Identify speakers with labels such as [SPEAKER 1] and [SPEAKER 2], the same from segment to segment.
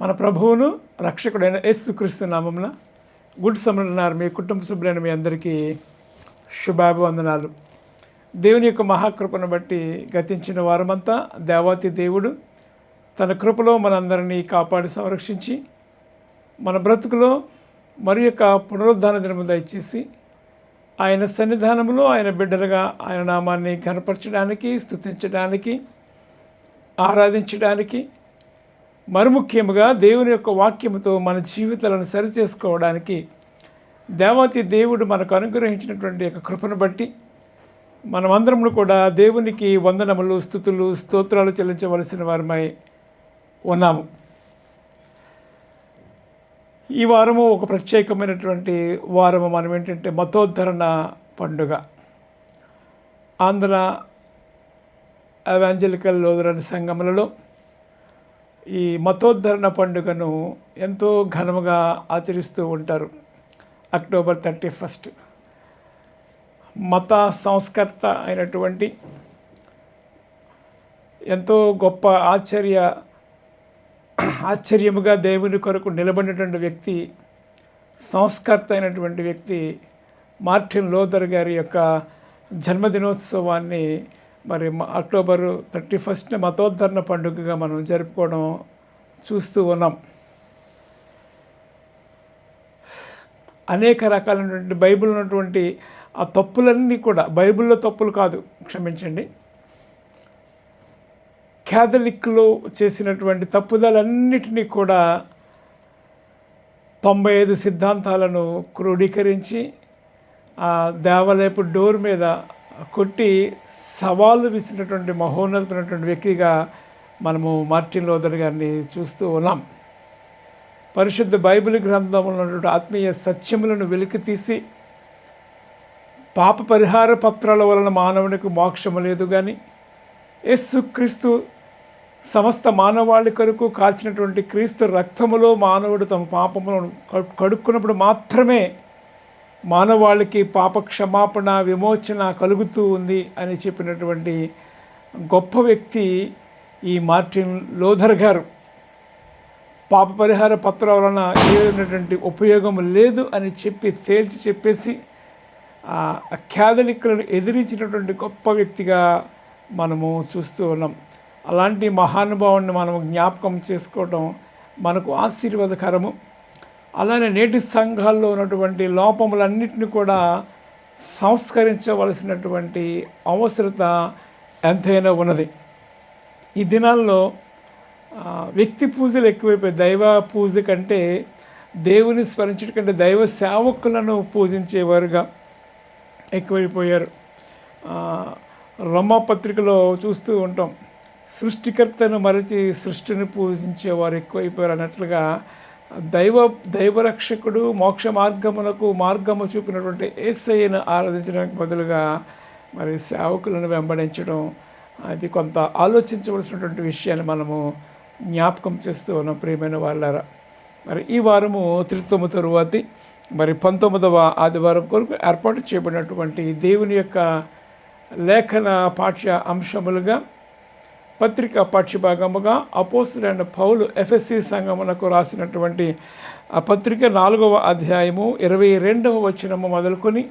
[SPEAKER 1] మన ప్రభువును రక్షకుడైన యేసుక్రీస్తు నామంన గుడ్ సమన్నారు మీ కుటుంబ సభ్యులైన మీ అందరికీ శుభాభివందనాలు. దేవుని యొక్క మహాకృపను బట్టి గతించిన వారమంతా దేవాతి దేవుడు తన కృపలో మనందరినీ కాపాడి సంరక్షించి మన బ్రతుకులో మరి యొక్క పునరుద్ధాన దినము దయచేసి ఆయన సన్నిధానంలో ఆయన బిడ్డలుగా ఆయన నామాన్ని ఘనపరచడానికి స్తుతించడానికి ఆరాధించడానికి మరి ముఖ్యముగా దేవుని యొక్క వాక్యముతో మన జీవితాలను సరిచేసుకోవడానికి దేవతి దేవుడు మనకు అనుగ్రహించినటువంటి యొక్క కృపను బట్టి మనమందరము కూడా దేవునికి వందనములు స్థుతులు స్తోత్రాలు చెల్లించవలసిన వారమై ఉన్నాము. ఈ వారము ఒక ప్రత్యేకమైనటువంటి వారము మనం ఏంటంటే మతోద్ధరణ పండుగ. ఆంధ్ర ఎవాంజలికల్ లోదరని సంఘములలో ఈ మతోద్ధరణ పండుగను ఎంతో ఘనముగా ఆచరిస్తూ ఉంటారు. October thirty first. మత సంస్కర్త అయినటువంటి ఎంతో గొప్ప ఆశ్చర్య ఆశ్చర్యముగా దేవుని కొరకు నిలబడినటువంటి వ్యక్తి సంస్కర్త అయినటువంటి వ్యక్తి మార్టిన్ లోదర్ గారి యొక్క జన్మదినోత్సవాన్ని మరి మ- అక్టోబర్ థర్టీ ఫస్ట్ మతోద్ధరణ పండుగగా మనం జరుపుకోవడం చూస్తూ ఉన్నాం. అనేక రకాలైనటువంటి బైబిల్ ఉన్నటువంటి ఆ తప్పులన్నీ కూడా బైబిల్లో తప్పులు కాదు క్షమించండి. క్యాథలిక్లో చేసినటువంటి తప్పుదలన్నిటినీ కూడా తొంభై ఐదు సిద్ధాంతాలను క్రోడీకరించి ఆ దేవాలయపు డోర్ మీద కొట్టి సవాలు విసినటువంటి మహోన్నతమైనటువంటి వ్యక్తిగా మనము మార్టిన్ లోదర్ గారిని చూస్తూ ఉన్నాం. పరిశుద్ధ బైబిల్ గ్రంథంలో ఉన్నటువంటి ఆత్మీయ సత్యములను వెలికితీసి పాప పరిహార పత్రాల వలన మానవునికి మోక్షము లేదు కానీ యేసుక్రీస్తు సమస్త మానవాళి కొరకు కాల్చినటువంటి క్రీస్తు రక్తములో మానవుడు తమ పాపములను కడుక్కున్నప్పుడు మాత్రమే మానవాళికి పాప క్షమాపణ విమోచన కలుగుతూ ఉంది అని చెప్పినటువంటి గొప్ప వ్యక్తి ఈ మార్టిన్ లోథర్ గారు. పాప పరిహార పత్రం వలన ఏమైనటువంటి ఉపయోగం లేదు అని చెప్పి తేల్చి చెప్పేసి ఆ క్యాథలిక్లను ఎదిరించినటువంటి గొప్ప వ్యక్తిగా మనము చూస్తూ ఉన్నాం. అలాంటి మహానుభావుని మనం జ్ఞాపకం చేసుకోవడం మనకు ఆశీర్వాదకరము. అలానే నేటి సంఘాల్లో ఉన్నటువంటి లోపములన్నింటినీ కూడా సంస్కరించవలసినటువంటి అవసరత ఎంతైనా ఉన్నది. ఈ దినాల్లో వ్యక్తి పూజలు ఎక్కువైపోయాయి దైవ పూజ కంటే దేవుని స్మరించడం కంటే దైవ సేవకులను పూజించేవారుగా ఎక్కువైపోయారు. ఆ, పత్రికలో చూస్తూ ఉంటాం సృష్టికర్తను మరచి సృష్టిని పూజించేవారు ఎక్కువైపోయారు అన్నట్లుగా దైవ దైవరక్షకుడు మోక్ష మార్గమునకు మార్గము చూపినటువంటి ఏసయ్యను ఆరాధించడానికి బదులుగా మరి సేవకులను వెంబడించడం అది కొంత ఆలోచించవలసినటువంటి విషయాన్ని మనము జ్ఞాపకం చేస్తూ ఉన్నాం ప్రియమైన వాళ్ళారా. మరి ఈ వారము త్రిత్వము తరువాతి మరి పంతొమ్మిదవ ఆదివారం కొరకు ఏర్పాటు చేయబడినటువంటి దేవుని యొక్క లేఖన పాఠ్య అంశములుగా పత్రిక పాఠ్యభాగముగా అండ్ పౌలు ఎఫ్ఎస్సి సంఘమునకు రాసినటువంటి ఆ పత్రిక నాలుగవ అధ్యాయము ఇరవై రెండవ వచనము మొదలుకొని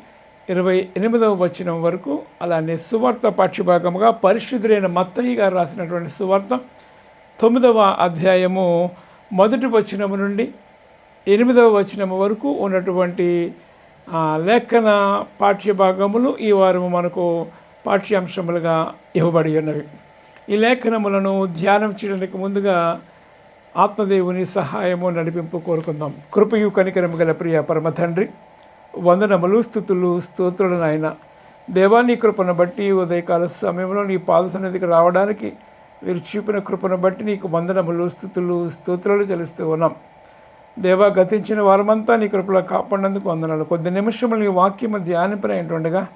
[SPEAKER 1] ఇరవై ఎనిమిదవ వచనం వరకు అలానే సువార్త పాఠ్యభాగముగా పరిశుద్ధులైన మత్తయ్య గారు రాసినటువంటి సువార్త తొమ్మిదవ అధ్యాయము మొదటి వచనము నుండి ఎనిమిదవ వచనము వరకు ఉన్నటువంటి లేఖన పాఠ్యభాగములు ఈ వారము మనకు పాఠ్యాంశములుగా ఇవ్వబడి ఉన్నవి. ఈ లేఖనములను ధ్యానం చేయడానికి ముందుగా ఆత్మదేవుని సహాయము నడిపింపు కోరుకుందాం. కృపయు కనికరము గల ప్రియ పరమ తండ్రి వందనములు స్థుతులు స్తోత్రులు నాయన. దేవాని కృపను బట్టి ఉదయకాల సమయంలో నీ పాద సన్నిధికి రావడానికి మీరు చూపిన కృపను బట్టి నీకు వందనములు స్థుతులు స్తోత్రాలు చెల్లిస్తూ ఉన్నాం. దేవా గతించిన వారమంతా నీ కృపలో కాపాడినందుకు వందనాలు. కొద్ది నిమిషములు నీ వాక్యము ధ్యానింపనైనటుండగా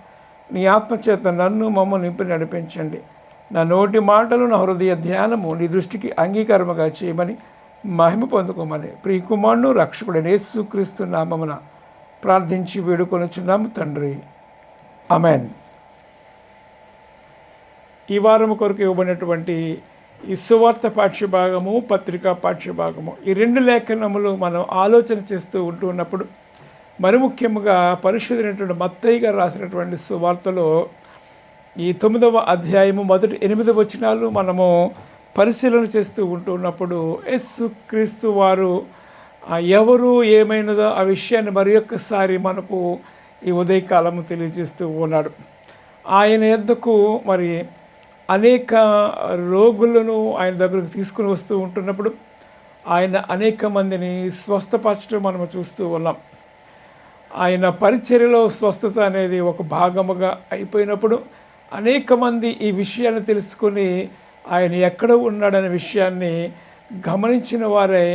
[SPEAKER 1] నీ ఆత్మచేత నన్ను మమ్మల్ని నింపి నడిపించండి. నా నోటి మాటలు నా హృదయ ధ్యానము నీ దృష్టికి అంగీకారముగా చేయమని మహిమ పొందుకోమని. ప్రియకుమారుడు రక్షకుడైన యేసుక్రీస్తు నామమున ప్రార్థించి వేడుకొనుచున్నాము తండ్రి. అమెన్ ఈ వారం కొరకు ఇవ్వబడినటువంటి ఈ సువార్త పాఠ్యభాగము పత్రికా పాఠ్యభాగము ఈ రెండు లేఖనములు మనం ఆలోచన చేస్తూ ఉంటూ ఉన్నప్పుడు మరి ముఖ్యంగా పరిశుద్ధమైనటువంటి మత్తయ్య గారు రాసినటువంటి సువార్తలో ఈ తొమ్మిదవ అధ్యాయము మొదటి ఎనిమిది వచనాలు మనము పరిశీలన చేస్తూ ఉంటున్నప్పుడు యస్సు క్రీస్తు వారు ఎవరు ఏమైనదో ఆ విషయాన్ని మరి ఒక్కసారి మనకు ఈ ఉదయకాలము తెలియజేస్తూ ఉన్నాడు. ఆయన ఎద్దకు మరి అనేక రోగులను ఆయన దగ్గరకు తీసుకుని వస్తూ ఉంటున్నప్పుడు ఆయన అనేక మందిని స్వస్థపరచడం మనము చూస్తూ ఉన్నాం. ఆయన పరిచర్యలో స్వస్థత అనేది ఒక భాగముగా అయిపోయినప్పుడు అనేక మంది ఈ విషయాన్ని తెలుసుకొని ఆయన ఎక్కడ ఉన్నాడనే విషయాన్ని గమనించిన వారే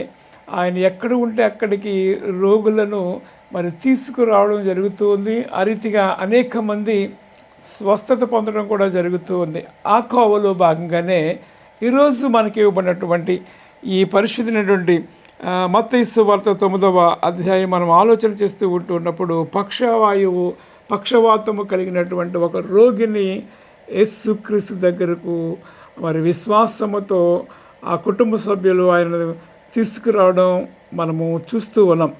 [SPEAKER 1] ఆయన ఎక్కడ ఉంటే అక్కడికి రోగులను మరి తీసుకురావడం జరుగుతుంది. ఆ రీతిగా అనేక మంది స్వస్థత పొందడం కూడా జరుగుతూ ఉంది ఆ కోవలో భాగంగానే ఈరోజు మనకి ఇవ్వబడినటువంటి ఈ పరిశుద్ధమైనటువంటి మత్తైసు వార్త తొమ్మిదవ అధ్యాయం మనం ఆలోచన చేస్తూ ఉంటున్నప్పుడు పక్షవాయువు పక్షవాతము కలిగినటువంటి ఒక రోగిని యేసుక్రీస్తు దగ్గరకు మరి విశ్వాసముతో ఆ కుటుంబ సభ్యులు ఆయన తీసుకురావడం మనము చూస్తూ ఉన్నాం.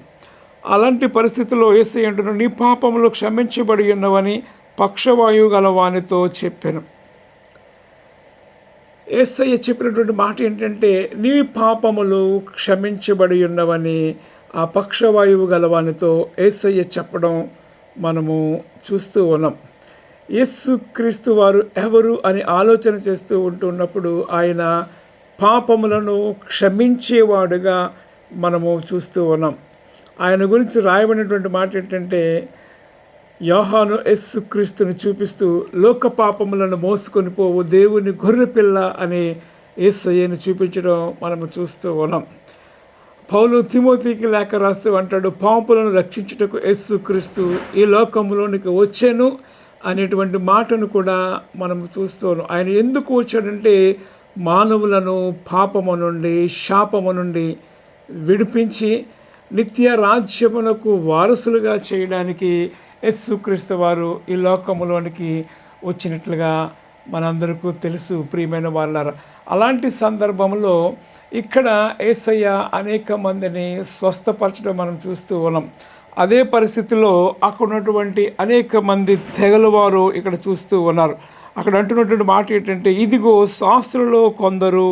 [SPEAKER 1] అలాంటి పరిస్థితుల్లో ఏసై అంటున్నాడు నీ పాపములు క్షమించబడి ఉన్నవని పక్షవాయువు గల వానితో చెప్పాను. ఏసయ్య చెప్పినటువంటి మాట ఏంటంటే నీ పాపములు క్షమించబడి ఉన్నవని ఆ పక్షవాయువు గలవానితో ఏసయ్య చెప్పడం మనము చూస్తూ ఉన్నాం. యస్సు క్రీస్తు వారు ఎవరు అని ఆలోచన చేస్తూ ఉంటున్నప్పుడు ఆయన పాపములను క్షమించేవాడుగా మనము చూస్తూ ఉన్నాం. ఆయన గురించి రాయబడినటువంటి మాట ఏంటంటే యోహాను యస్సు క్రీస్తుని చూపిస్తూ లోక పాపములను మోసుకొని పోవు దేవుని గొర్రెపిల్ల అని ఏసయ్యను చూపించడం మనము చూస్తూ ఉన్నాం. పౌలు తిమోతికి లేక రాస్తూ అంటాడు పాపులను రక్షించుటకు యస్సు క్రీస్తు ఈ లోకంలోనికి వచ్చాను అనేటువంటి మాటను కూడా మనం చూస్తాను ఆయన ఎందుకు వచ్చాడంటే మానవులను పాపము నుండి శాపము నుండి విడిపించి నిత్య రాజ్యమునకు వారసులుగా చేయడానికి యేసుక్రీస్తు వారు ఈ లోకములోనికి వచ్చినట్లుగా మనందరికీ తెలుసు ప్రియమైన వాళ్ళ అలాంటి సందర్భంలో ఇక్కడ ఏసయ్య అనేక మందిని స్వస్థపరచడం మనం చూస్తూ ఉన్నాం. అదే పరిస్థితిలో అక్కడ ఉన్నటువంటి అనేక మంది తెగలవారు ఇక్కడ చూస్తూ ఉన్నారు. అక్కడ అంటున్నటువంటి మాట ఏంటంటే ఇదిగో శాస్త్రులో కొందరు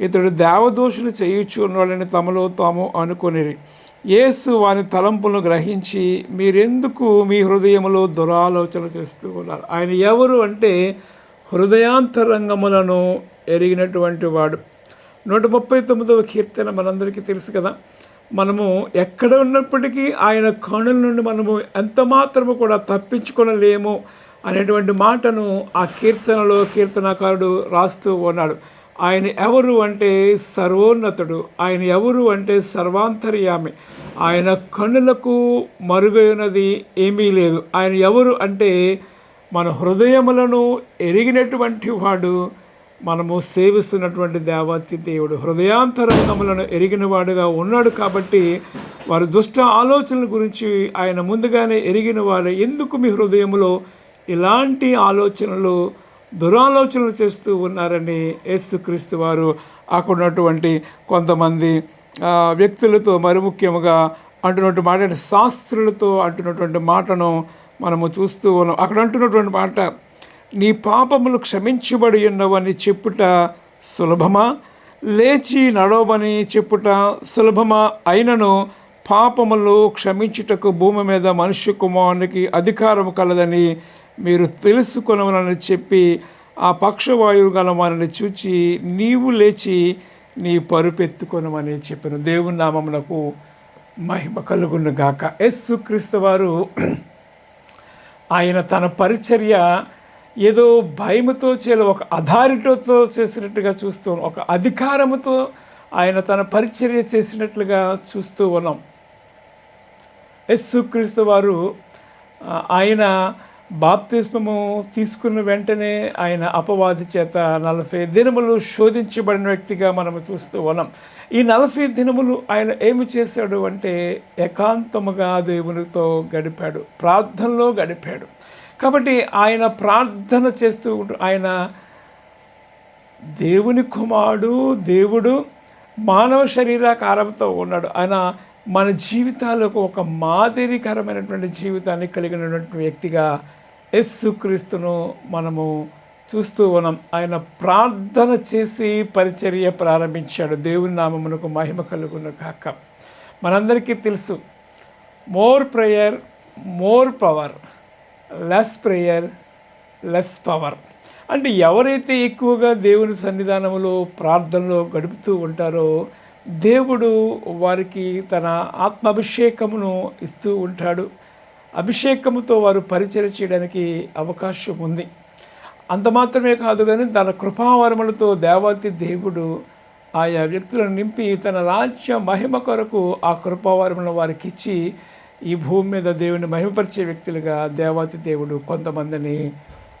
[SPEAKER 1] ఇతడు దేవదోషులు చేయొచ్చు ఉన్నవాళ్ళని తమలో తాము అనుకునేది యేసు వారి తలంపులను గ్రహించి మీరెందుకు మీ హృదయంలో దురాలోచన చేస్తూ ఉన్నారు? ఆయన ఎవరు అంటే హృదయాంతరంగములను ఎరిగినటువంటి వాడు. నూట ముప్పై తొమ్మిదవ కీర్తన మనందరికీ తెలుసు కదా. మనము ఎక్కడ ఉన్నప్పటికీ ఆయన కణుల నుండి మనము ఎంత మాత్రము కూడా తప్పించుకొనలేము అనేటువంటి మాటను ఆ కీర్తనలో కీర్తనకారుడు రాస్తూ ఉన్నాడు. ఆయన ఎవరు అంటే సర్వోన్నతుడు. ఆయన ఎవరు అంటే సర్వాంతర్యామి. ఆయన కన్నులకు మరుగైనది ఏమీ లేదు. ఆయన ఎవరు అంటే మన హృదయములను ఎరిగినటువంటి వాడు మనము సేవిస్తున్నటువంటి దేవాతి దేవుడు. హృదయాంతరంగములను ఎరిగిన వాడుగా ఉన్నాడు కాబట్టి వారి దుష్ట ఆలోచనల గురించి ఆయన ముందుగానే ఎరిగిన వారు. ఎందుకు మీ హృదయంలో ఇలాంటి ఆలోచనలు దురాలోచనలు చేస్తూ ఉన్నారని యేసుక్రీస్తు వారు అక్కడ ఉన్నటువంటి కొంతమంది వ్యక్తులతో మరి ముఖ్యముగా అంటున్నటువంటి మాట శాస్త్రులతో అంటున్నటువంటి మాటను మనము చూస్తూ ఉన్నాం. అక్కడ అంటున్నటువంటి మాట నీ పాపములు క్షమించబడి ఉన్నవని చెప్పుట సులభమా? లేచి నడవమని చెప్పుట సులభమా? అయినను పాపములు క్షమించుటకు భూమి మీద మనుష్య కుమారునికి అధికారం కలదని మీరు తెలుసుకునవనని చెప్పి ఆ పక్షవాయువు గల వారిని చూచి నీవు లేచి నీ పరుపెత్తుకొనమని చెప్పిన. దేవుని నామములకు మహిమ కలుగును గాక ఎస్సు క్రీస్తు వారు ఆయన తన పరిచర్య ఏదో భయముతో చేయాలి ఒక అథారిటీతో చేసినట్టుగా చూస్తూ ఒక అధికారముతో ఆయన తన పరిచర్య చేసినట్లుగా చూస్తూ ఉన్నాం. క్రీస్తు వారు ఆయన బాప్తిస్మము తీసుకున్న వెంటనే ఆయన అపవాది చేత నలభై దినములు శోధించబడిన వ్యక్తిగా మనం చూస్తూ ఉన్నాం. ఈ నలభై దినములు ఆయన ఏమి చేశాడు అంటే ఏకాంతముగా దేవునితో గడిపాడు ప్రార్థనలో గడిపాడు. కాబట్టి ఆయన ప్రార్థన చేస్తూ ఆయన దేవుని కుమారుడు దేవుడు మానవ శరీరాకారంతో ఉన్నాడు. ఆయన మన జీవితాలకు ఒక మాదిరికరమైనటువంటి జీవితాన్ని కలిగినటువంటి వ్యక్తిగా యస్సుక్రీస్తును మనము చూస్తూ ఉన్నాం. ఆయన ప్రార్థన చేసి పరిచర్య ప్రారంభించాడు. దేవుని నామమునకు మహిమ కలుగును కాక మనందరికీ తెలుసు more prayer more power less prayer less power. అంటే ఎవరైతే ఎక్కువగా దేవుని సన్నిధానంలో ప్రార్థనలో గడుపుతూ ఉంటారో దేవుడు వారికి తన ఆత్మాభిషేకమును ఇస్తూ ఉంటాడు. అభిషేకముతో వారు పరిచయం చేయడానికి అవకాశం ఉంది. అంత మాత్రమే కాదు కానీ తన కృపావరములతో దేవాతి దేవుడు ఆయా వ్యక్తులను నింపి తన రాజ్య మహిమ కొరకు ఆ కృపావరములను వారికి ఇచ్చి ఈ భూమి మీద దేవుని మహిమపరిచే వ్యక్తులుగా దేవాతి దేవుడు కొంతమందిని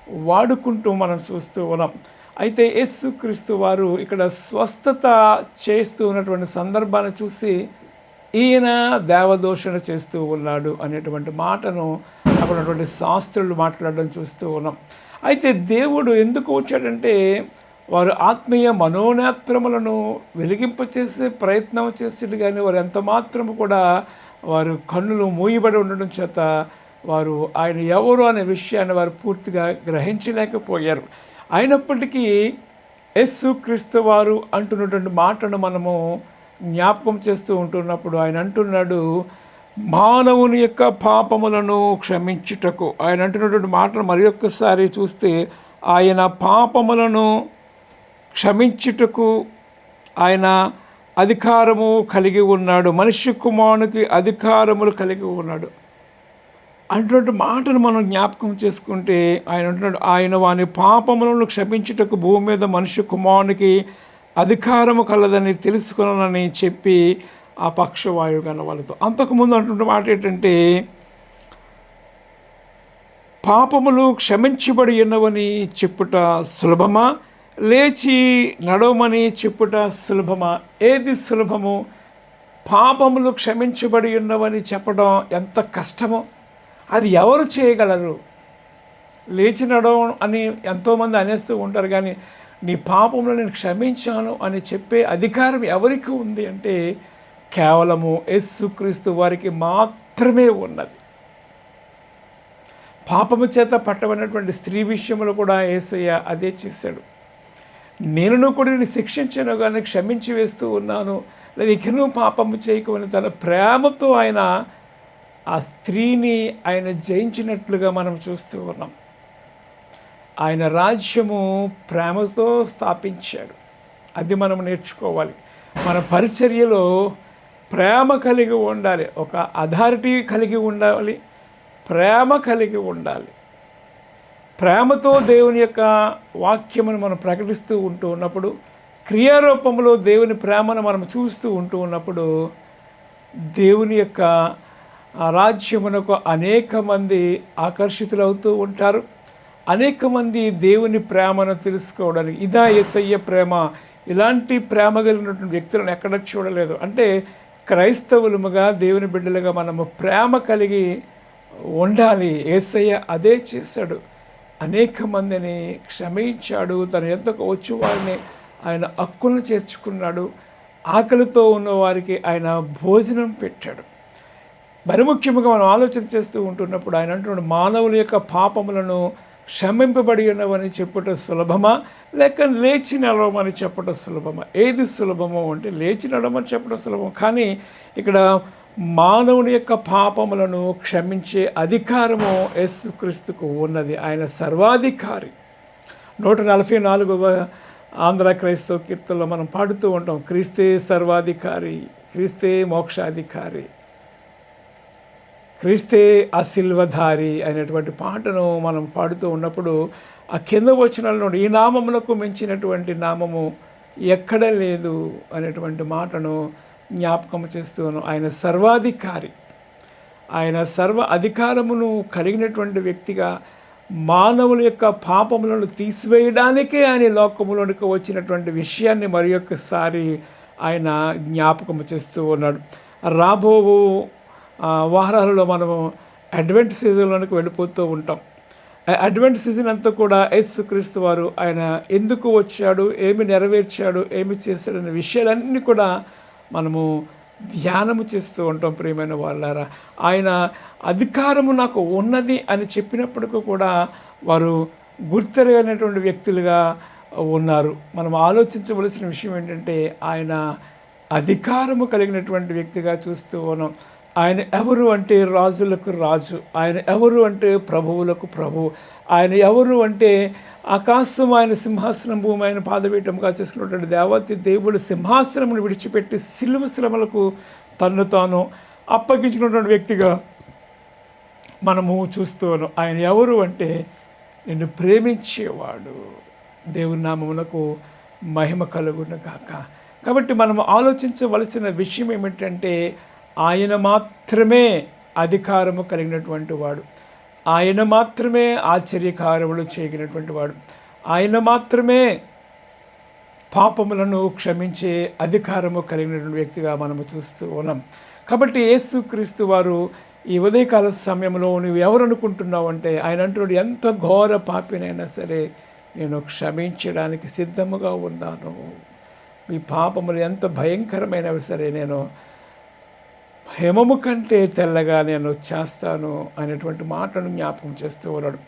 [SPEAKER 1] వాడుకుంటూ మనం చూస్తూ ఉన్నాం. అయితే యేసుక్రీస్తు వారు ఇక్కడ స్వస్థత చేస్తూ ఉన్నటువంటి సందర్భాన్ని చూసి ఈయన దేవదోషణ చేస్తూ ఉన్నాడు అనేటువంటి మాటను అక్కడ ఉన్నటువంటి శాస్త్రులు మాట్లాడడం చూస్తూ ఉన్నాం. అయితే దేవుడు ఎందుకు వచ్చాడంటే వారు ఆత్మీయ మనోనేత్రములను వెలిగింపచేసే ప్రయత్నం చేసేది కానీ వారు ఎంత మాత్రము కూడా వారు కన్నులు మూయబడి ఉండడం చేత వారు ఆయన ఎవరు అనే విషయాన్ని వారు పూర్తిగా గ్రహించలేకపోయారు. అయినప్పటికీ యస్సు క్రీస్తు వారు అంటున్నటువంటి మాటను మనము జ్ఞాపకం చేస్తూ ఉంటున్నప్పుడు ఆయన అంటున్నాడు మానవుని యొక్క పాపములను క్షమించుటకు. ఆయన అంటున్నటువంటి మాటను మరి ఒక్కసారి చూస్తే ఆయన పాపములను క్షమించుటకు ఆయన అధికారము కలిగి ఉన్నాడు. మనిషి కుమారునికి అధికారములు కలిగి ఉన్నాడు. అటువంటి మాటను మనం జ్ఞాపకం చేసుకుంటే ఆయన అంటున్నాడు ఆయన వాని పాపములను క్షమించుటకు భూమి మీద మనిషి కుమారునికి అధికారము కలదని తెలుసుకున్నానని చెప్పి ఆ పక్షవాయువు గల వాళ్ళతో అంతకుముందు అంటున్న మాట ఏంటంటే పాపములు క్షమించబడి ఉన్నవని చెప్పుట సులభమా? లేచి నడవమని చెప్పుట సులభమా? ఏది సులభము? పాపములు క్షమించబడి ఉన్నవని చెప్పడం ఎంత కష్టమో? అది ఎవరు చేయగలరు? లేచి నడవ అని ఎంతోమంది అనేస్తూ ఉంటారు కానీ నీ పాపంలో నేను క్షమించాను అని చెప్పే అధికారం ఎవరికి ఉంది అంటే కేవలము యేసుక్రీస్తు వారికి మాత్రమే ఉన్నది. పాపము చేత పట్టబడినటువంటి స్త్రీ విషయంలో కూడా ఏసయ్య అదే చేశాడు. నేను కూడా నేను శిక్షించను కానీ క్షమించి వేస్తూ ఉన్నాను. లేదా ఇకను పాపము చేయకమని తన ప్రేమతో ఆయన ఆ స్త్రీని ఆయన జయించినట్లుగా మనం చూస్తూ ఉన్నాం. ఆయన రాజ్యము ప్రేమతో స్థాపించాడు. అది మనం నేర్చుకోవాలి. మన పరిచర్యలో ప్రేమ కలిగి ఉండాలి. ఒక అథారిటీ కలిగి ఉండాలి. ప్రేమ కలిగి ఉండాలి. ప్రేమతో దేవుని యొక్క వాక్యమును మనం ప్రకటిస్తూ ఉంటూ ఉన్నప్పుడు క్రియారూపంలో దేవుని ప్రేమను మనం చూస్తూ ఉంటూ ఉన్నప్పుడు దేవుని యొక్క రాజ్యమునకు అనేక మంది ఆకర్షితులవుతూ ఉంటారు. అనేక మంది దేవుని ప్రేమను తెలుసుకోవడానికి ఇదా ఎస్ఐయ ప్రేమ. ఇలాంటి ప్రేమ కలిగినటువంటి వ్యక్తులను ఎక్కడ చూడలేదు. అంటే క్రైస్తవులముగా దేవుని బిడ్డలుగా మనము ప్రేమ కలిగి ఉండాలి. ఏసయ్య అదే చేశాడు. అనేక మందిని క్షమించాడు. తన ఎంతకు వచ్చి వారిని ఆయన హక్కులను చేర్చుకున్నాడు. ఆకలితో ఉన్న వారికి ఆయన భోజనం పెట్టాడు. మరి ముఖ్యంగా మనం ఆలోచన చేస్తూ ఉంటున్నప్పుడు ఆయన అంటున్నాడు మానవుల యొక్క పాపములను క్షమింపబడి ఉన్నవని చెప్పుట సులభమా? లేక లేచి నడవమని చెప్పడం సులభమా? ఏది సులభమో అంటే లేచి నడవమని చెప్పడం సులభం కానీ ఇక్కడ మానవుని యొక్క పాపములను క్షమించే అధికారము యేసుక్రీస్తుకు ఉన్నది. ఆయన సర్వాధికారి. నూట నలభై నాలుగవ ఆంధ్ర క్రైస్తవ కీర్తనలో మనం పాడుతూ ఉంటాం క్రీస్తే సర్వాధికారి క్రీస్తే మోక్షాధికారి. క్రీస్తే ఆ సిల్వధారి అనేటువంటి పాటను మనం పాడుతూ ఉన్నప్పుడు ఆ కింద వచ్చిన ఈ నామములకు మించినటువంటి నామము ఎక్కడ లేదు అనేటువంటి మాటను జ్ఞాపకం చేస్తున్నాను ఆయన సర్వాధికారి. ఆయన సర్వ అధికారమును కలిగినటువంటి వ్యక్తిగా మానవుల యొక్క పాపములను తీసివేయడానికే ఆయన లోకములోనికి వచ్చినటువంటి విషయాన్ని మరి ఒక్కసారి ఆయన జ్ఞాపకం చేస్తూ ఉన్నాడు. రాబోవు వాహనాలలో మనము అడ్వెంట్ సీజన్లోనికి వెళ్ళిపోతూ ఉంటాం. అడ్వెంట్ సీజన్ అంతా కూడా యేసు క్రీస్తు వారు ఆయన ఎందుకు వచ్చాడు ఏమి నెరవేర్చాడు ఏమి చేశాడు అనే విషయాలన్నీ కూడా మనము ధ్యానము చేస్తూ ఉంటాం ప్రియమైన వాళ్ళారా. ఆయన అధికారము నాకు ఉన్నది అని చెప్పినప్పటికీ కూడా వారు గుర్తెరగనటువంటి వ్యక్తులుగా ఉన్నారు. మనం ఆలోచించవలసిన విషయం ఏంటంటే ఆయన అధికారము కలిగినటువంటి వ్యక్తిగా చూస్తూ ఉన్నాం. ఆయన ఎవరు అంటే రాజులకు రాజు ఆయన ఎవరు అంటే ప్రభువులకు ప్రభువు ఆయన ఎవరు అంటే ఆకాశం ఆయన సింహాసనం భూమి ఆయన పాదపీఠంగా చేసుకున్నటువంటి దేవతి దేవుడు సింహాసనమును విడిచిపెట్టి సిలువ శ్రమలకు తన్ను తాను అప్పగించుకున్నటువంటి వ్యక్తిగా మనము చూస్తూ ఆయన ఎవరు అంటే నిన్ను ప్రేమించేవాడు. దేవుని నామమునకు మహిమ కలుగును కాక కాబట్టి మనం ఆలోచించవలసిన విషయం ఏమిటంటే ఆయన మాత్రమే అధికారము కలిగినటువంటి వాడు. ఆయన మాత్రమే ఆశ్చర్యకారములు చేయగలిగినటువంటి వాడు. ఆయన మాత్రమే పాపములను క్షమించే అధికారము కలిగినటువంటి వ్యక్తిగా మనము చూస్తూ ఉన్నాం. కాబట్టి యేసుక్రీస్తు వారు ఈ ఉదయకాల సమయంలో నువ్వు ఎవరు అనుకుంటున్నావు అంటే ఆయన అంటున్నాడు ఎంత ఘోర పాపినైనా సరే నేను క్షమించడానికి సిద్ధముగా ఉన్నాను. మీ పాపములు ఎంత భయంకరమైనవి సరే నేను హేమము కంటే తెల్లగా నేను చేస్తాను అనేటువంటి మాటను జ్ఞాపకం చేస్తూ ఉన్నాడు.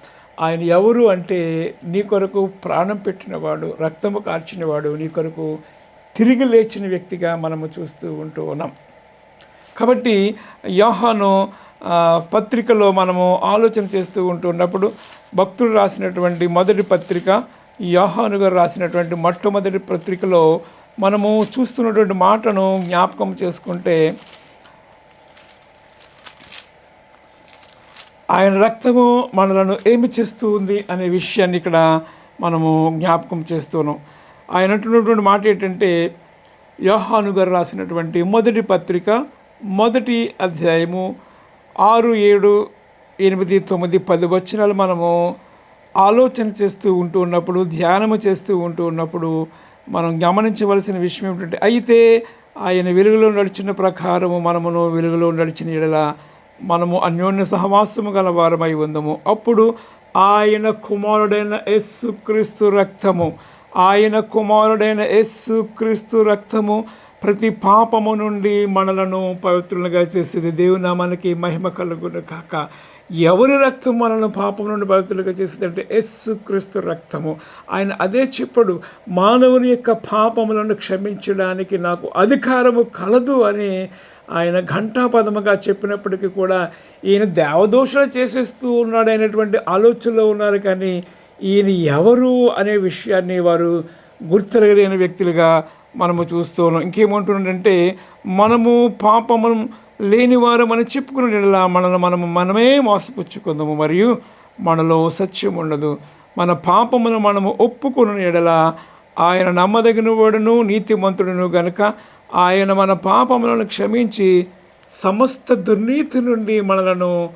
[SPEAKER 1] ఆయన ఎవరు అంటే నీ కొరకు ప్రాణం పెట్టినవాడు రక్తము కార్చినవాడు నీ కొరకు తిరిగి లేచిన వ్యక్తిగా మనము చూస్తూ ఉంటూ ఉన్నాం. కాబట్టి యోహాను పత్రికలో మనము ఆలోచన చేస్తూ ఉంటున్నప్పుడు భక్తుడు రాసినటువంటి మొదటి పత్రిక యోహాను గారు రాసినటువంటి మొట్టమొదటి పత్రికలో మనము చూస్తున్నటువంటి మాటను జ్ఞాపకం చేసుకుంటే ఆయన రక్తము మనలను ఏమి చేస్తూ ఉంది అనే విషయాన్ని ఇక్కడ మనము జ్ఞాపకం చేస్తున్నాం. ఆయన అంటున్నటువంటి మాట ఏంటంటే యోహాను గారు రాసినటువంటి మొదటి పత్రిక మొదటి అధ్యాయము ఆరు ఏడు ఎనిమిది తొమ్మిది పది వచనాలు మనము ఆలోచన చేస్తూ ఉంటూ ఉన్నప్పుడు ధ్యానము చేస్తూ ఉంటూ ఉన్నప్పుడు మనం గమనించవలసిన విషయం ఏమిటంటే అయితే ఆయన వెలుగులో నడిచిన ప్రకారము మనమును వెలుగులో నడిచిన ఎడల మనము అన్యోన్య సహవాసము గల వారమై ఉందము. అప్పుడు ఆయన కుమారుడైన యస్సు క్రీస్తు రక్తము ఆయన కుమారుడైన యస్సు క్రీస్తు రక్తము ప్రతి పాపము నుండి మనలను పవిత్రులుగా చేసేది. దేవునామానికి మహిమ కలుగును కాక. ఎవరి రక్తం మనల్ని పాపం నుండి బాధితులుగా చేసిందంటే యస్సు క్రీస్తు రక్తము. ఆయన అదే చెప్పడు మానవుని యొక్క పాపములను క్షమించడానికి నాకు అధికారము కలదు అని ఆయన ఘంటాపదముగా చెప్పినప్పటికీ కూడా ఈయన దేవదోషణ చేసేస్తూ ఉన్నాడు అనేటువంటి ఆలోచనలో ఉన్నారు. కానీ ఈయన ఎవరు అనే విషయాన్ని వారు గుర్తెరగలేని వ్యక్తులుగా మనము చూస్తూ ఉన్నాం. ఇంకేమంటుండంటే మనము పాపము లేనివారు మనం చెప్పుకున్న మనల్ని మనము మనమే మోసపుచ్చుకుందాము మరియు మనలో సత్యం ఉండదు. మన పాపమును మనము ఒప్పుకున్న ఎడల ఆయన నమ్మదగిన వాడును నీతిమంతుడును గనుక ఆయన మన పాపములను క్షమించి సమస్త దుర్నీతి నుండి మనలను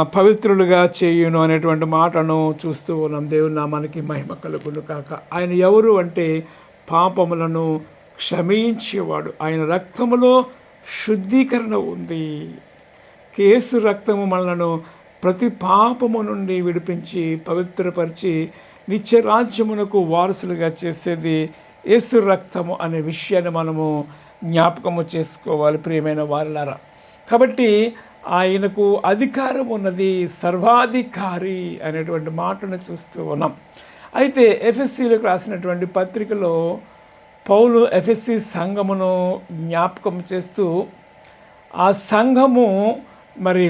[SPEAKER 1] పవిత్రులుగా చేయును అనేటువంటి మాటను చూస్తూ ఉన్నాం. దేవుని నామానికి మహిమ కలుగును కాక. ఆయన ఎవరు అంటే పాపములను క్షమించేవాడు. ఆయన రక్తములో శుద్ధీకరణ ఉంది. కేసు రక్తము మనలను ప్రతి పాపము నుండి విడిపించి పవిత్రపరిచి నిత్యరాజ్యమునకు వారసులుగా చేసేది యేసు రక్తము అనే విషయాన్ని మనము జ్ఞాపకము చేసుకోవాలి ప్రియమైన వారులారా. కాబట్టి ఆయనకు అధికారం ఉన్నది సర్వాధికారి అనేటువంటి మాటను చూస్తూ ఉన్నాం. అయితే ఎఫ్ఎస్సీలకు రాసినటువంటి పత్రికలో పౌలు ఎఫ్ఎస్సి సంఘమును జ్ఞాపకం చేస్తూ ఆ సంఘము మరి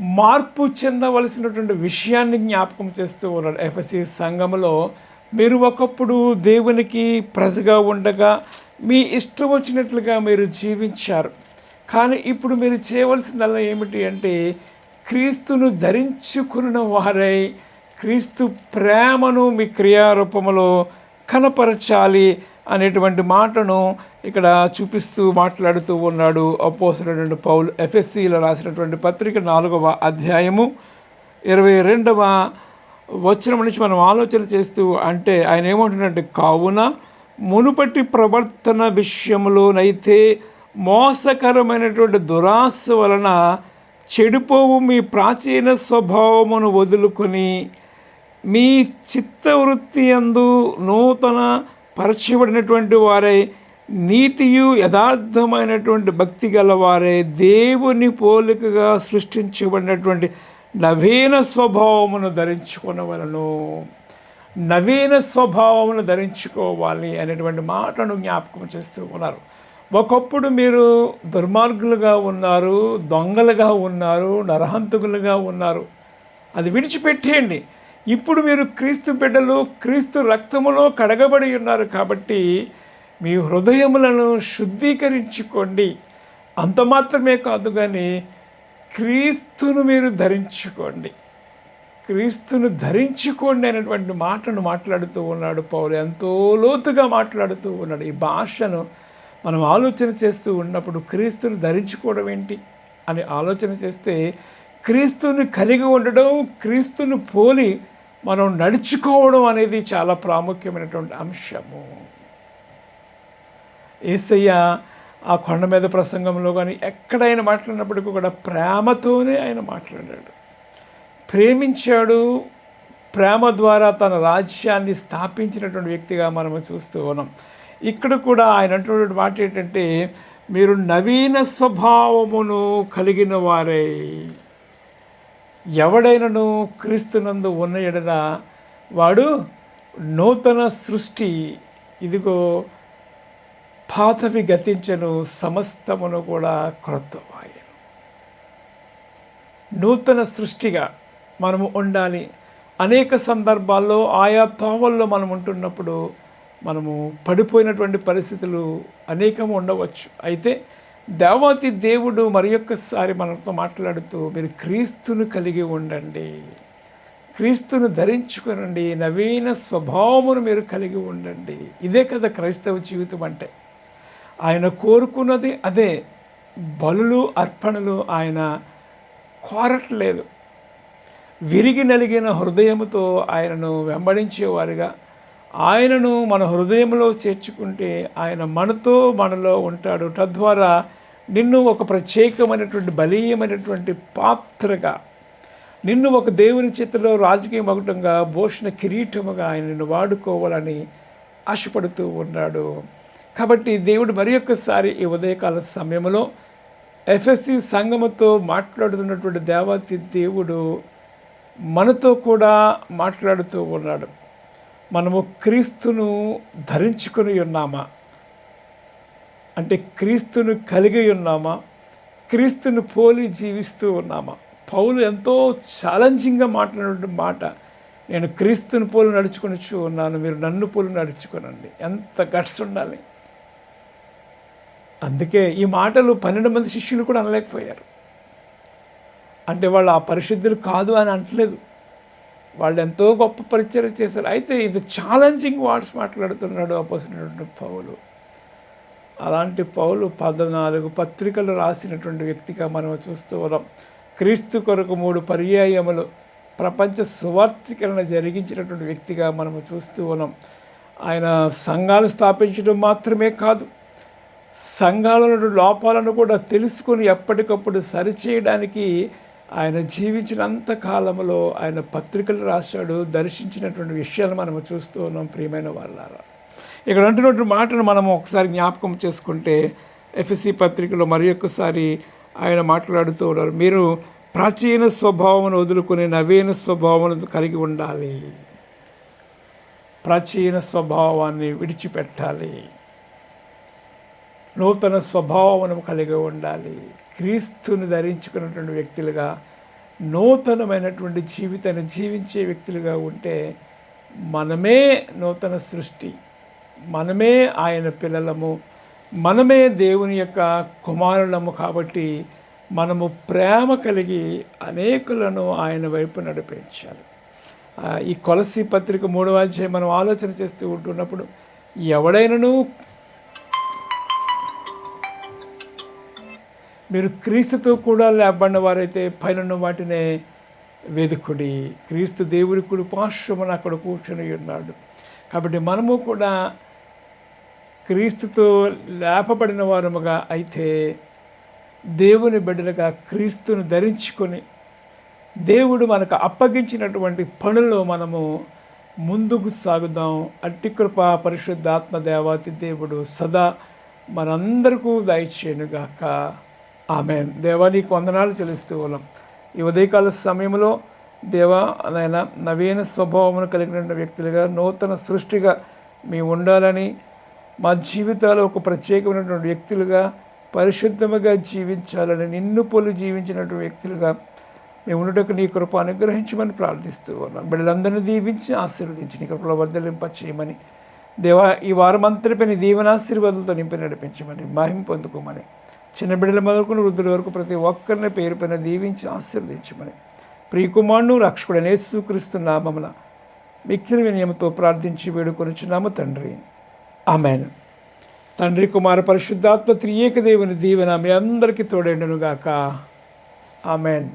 [SPEAKER 1] మార్పు చెందవలసినటువంటి విషయాన్ని జ్ఞాపకం చేస్తూ ఉన్నాడు. ఎఫ్ఎస్సి సంఘములో మీరు ఒకప్పుడు దేవునికి ప్రజగా ఉండగా మీ ఇష్టం వచ్చినట్లుగా మీరు జీవించారు. కానీ ఇప్పుడు మీరు చేయవలసిందల్లా ఏమిటి అంటే క్రీస్తును ధరించుకున్న వారై క్రీస్తు ప్రేమను మీ క్రియారూపంలో కనపరచాలి అనేటువంటి మాటను ఇక్కడ చూపిస్తూ మాట్లాడుతూ ఉన్నాడు అపోసరైన పౌలు. ఎఫ్ఎస్సీలో రాసినటువంటి పత్రిక నాలుగవ అధ్యాయము ఇరవై రెండవ వచ్చిన నుంచి మనం ఆలోచన చేస్తూ అంటే ఆయన ఏమంటున్నట్టు కావున మునుపటి ప్రవర్తన విషయంలోనైతే మోసకరమైనటువంటి దురాశ వలన చెడిపోవు మీ ప్రాచీన స్వభావమును వదులుకొని మీ చిత్తవృత్తి అందు నూతన పరచబడినటువంటి వారై నీతియు యథార్థమైనటువంటి భక్తి గలవారే దేవుని పోలికగా సృష్టించబడినటువంటి నవీన స్వభావమును ధరించుకునవలను. నవీన స్వభావమును ధరించుకోవాలి అనేటువంటి మాటను జ్ఞాపకం చేస్తూ ఉన్నారు. ఒకప్పుడు మీరు దుర్మార్గులుగా ఉన్నారు దొంగలుగా ఉన్నారు నరహంతకులుగా ఉన్నారు. అది విడిచిపెట్టేయండి. ఇప్పుడు మీరు క్రీస్తు బిడ్డలు క్రీస్తు రక్తములో కడగబడి ఉన్నారు కాబట్టి మీ హృదయములను శుద్ధీకరించుకోండి. అంత మాత్రమే కాదు కానీ క్రీస్తును మీరు ధరించుకోండి. క్రీస్తును ధరించుకోండి అనేటువంటి మాటను మాట్లాడుతూ ఉన్నాడు పౌలు. ఎంతో లోతుగా మాట్లాడుతూ ఉన్నాడు. ఈ భాషను మనం ఆలోచన చేస్తూ ఉన్నప్పుడు క్రీస్తును ధరించుకోవడం ఏంటి అని ఆలోచన చేస్తే క్రీస్తుని కలిగి ఉండడం క్రీస్తును పోలి మనం నడుచుకోవడం అనేది చాలా ప్రాముఖ్యమైనటువంటి అంశము. ఏసయ్య ఆ కొండ మీద ప్రసంగంలో కానీ ఎక్కడైనా మాట్లాడినప్పటికీ కూడా ప్రేమతోనే ఆయన మాట్లాడాడు. ప్రేమించాడు ప్రేమ ద్వారా తన రాజ్యాన్ని స్థాపించినటువంటి వ్యక్తిగా మనము చూస్తూ ఉన్నాం. ఇక్కడ కూడా ఆయన అంటున్నటువంటి మాట ఏంటంటే మీరు నవీన స్వభావమును కలిగిన వారే. ఎవడైనను క్రీస్తునందు ఉన్న ఎడన వాడు నూతన సృష్టి ఇదిగో పాతవి గతించను సమస్తమును కూడా క్రొత్తవాయను. నూతన సృష్టిగా మనము ఉండాలి. అనేక సందర్భాల్లో ఆయా తోవల్లో మనం ఉంటున్నప్పుడు మనము పడిపోయినటువంటి పరిస్థితులు అనేకం ఉండవచ్చు. అయితే దేవాతి దేవుడు మరి ఒక్కసారి మనతో మాట్లాడుతూ మీరు క్రీస్తును కలిగి ఉండండి. క్రీస్తును ధరించుకునండి. నవీన స్వభావమును మీరు కలిగి ఉండండి. ఇదే కదా క్రైస్తవ జీవితం అంటే. ఆయన కోరుకున్నది అదే. బలులు అర్పణలు ఆయన కోరట్లేదు. విరిగి నలిగిన హృదయముతో ఆయనను వెంబడించేవారుగా. ఆయనను మన హృదయంలో చేర్చుకుంటే ఆయన మనతో మనలో ఉంటాడు. తద్వారా నిన్ను ఒక ప్రత్యేకమైనటువంటి బలీయమైనటువంటి పాత్రగా నిన్ను ఒక దేవుని చేతిలో రాజకీయ మగుటంగా భూషణ కిరీటముగా ఆయన నిన్ను వాడుకోవాలని ఆశపడుతూ ఉన్నాడు. కాబట్టి దేవుడు మరి ఒక్కసారి ఈ ఉదయకాల సమయంలో ఎఫ్ఎస్సి సంగమతో మాట్లాడుతున్నటువంటి దేవాతి దేవుడు మనతో కూడా మాట్లాడుతూ ఉన్నాడు. మనము క్రీస్తును ధరించుకొని ఉన్నామా? అంటే క్రీస్తును కలిగి ఉన్నామా? క్రీస్తును పోలి జీవిస్తూ ఉన్నామా? పౌలు ఎంతో ఛాలెంజింగ్గా మాట్లాడిన మాట. నేను క్రీస్తుని పోలు నడుచుకొని ఉన్నాను మీరు నన్ను పోలు నడుచుకోనండి. ఎంత గట్స్ ఉండాలి. అందుకే ఈ మాటలు పన్నెండు మంది శిష్యులు కూడా అనలేకపోయారు. అంటే వాళ్ళు ఆ పరిశుద్ధులు కాదు అని అంటలేదు వాళ్ళు ఎంతో గొప్ప పరిచయం చేశారు. అయితే ఇది ఛాలెంజింగ్ వర్డ్స్ మాట్లాడుతున్నాడు అపోసినటువంటి పౌలు. అలాంటి పౌలు పద్నాలుగు పత్రికలు రాసినటువంటి వ్యక్తిగా మనం చూస్తూ ఉన్నాం. క్రీస్తు కొరకు మూడు పర్యాయములు ప్రపంచ సువార్థీకరణ జరిగించినటువంటి వ్యక్తిగా మనము చూస్తూ ఉన్నాం. ఆయన సంఘాలు స్థాపించడం మాత్రమే కాదు సంఘాలలో లోపాలను కూడా తెలుసుకొని ఎప్పటికప్పుడు సరిచేయడానికి ఆయన జీవించినంత కాలంలో ఆయన పత్రికలు రాశాడు దర్శించినటువంటి విషయాలు మనము చూస్తూ ఉన్నాం ప్రియమైన వాళ్ళారా ఇక్కడ అంటున్నటువంటి మాటను మనం ఒకసారి జ్ఞాపకం చేసుకుంటే ఎఫ్ఎస్సి పత్రికలో మరి ఒక్కసారి ఆయన మాట్లాడుతూ ఉన్నారు మీరు ప్రాచీన స్వభావమును వదులుకునే నవీన స్వభావం కలిగి ఉండాలి. ప్రాచీన స్వభావాన్ని విడిచిపెట్టాలి. నూతన స్వభావం కలిగి ఉండాలి. క్రీస్తుని ధరించుకున్నటువంటి వ్యక్తులుగా నూతనమైనటువంటి జీవితాన్ని జీవించే వ్యక్తులుగా ఉంటే మనమే నూతన సృష్టి మనమే ఆయన పిల్లలము మనమే దేవుని యొక్క కుమారులము కాబట్టి మనము ప్రేమ కలిగి అనేకులను ఆయన వైపు నడిపించాలి. ఈ కొలసి పత్రిక మూడవ అధ్యాయం మనం ఆలోచన చేస్తూ ఉంటున్నప్పుడు ఎవడైనను మీరు క్రీస్తుతో కూడా లేబడిన వారైతే పైన వాటినే వెదుకుడి. క్రీస్తు దేవుడి కుడి పార్శ్వమున అక్కడ కూర్చొని ఉన్నాడు. కాబట్టి మనము కూడా క్రీస్తుతో లేపబడిన వారముగా అయితే దేవుని బిడ్డలుగా క్రీస్తును ధరించుకొని దేవుడు మనకు అప్పగించినటువంటి పనుల్లో మనము ముందుకు సాగుదాం. అట్టి కృప పరిశుద్ధాత్మ దేవాతి దేవుడు సదా మనందరికీ దయచేయనుగాక. ఆమె దేవానికి వందనాలు చెల్లిస్తూ ఉన్నాం. ఈ ఉదయకాల సమయంలో దేవా నాయన నవీన స్వభావమును కలిగిన వ్యక్తులుగా నూతన సృష్టిగా మేము ఉండాలని మా జీవితాలు ఒక ప్రత్యేకమైనటువంటి వ్యక్తులుగా పరిశుద్ధముగా జీవించాలని నిన్ను పోలు జీవించినటువంటి వ్యక్తులుగా మేము ఉండటకు నీ కృప అనుగ్రహించమని ప్రార్థిస్తూ ఉన్నాం. బిడ్డలందరినీ దీవించి ఆశీర్వదించి నీ కృపలో వర్ధలింప చేయమని. దేవా ఈ వారం అంతటిపై నీ దీవెనాశీర్వాదాలతో నింపి నడిపించమని మహిం పొందుకోమని. చిన్న బిడ్డల మొదలుకుని వృద్ధుల వరకు ప్రతి ఒక్కరిని పేరు పైన దీవించి ఆశీర్వదించమని ప్రియకుమారుడు రక్షకుడనే యేసుక్రీస్తు నామమున మిక్కిలి వినయంతో ప్రార్థించి వేడుకొనిచున్నాము తండ్రి. ఆమెన్. తండ్రి కుమార పరిశుద్ధాత్మ త్రియేక దేవుని దీవెన మీ అందరికీ తోడేండునుగాక ఆమెన్.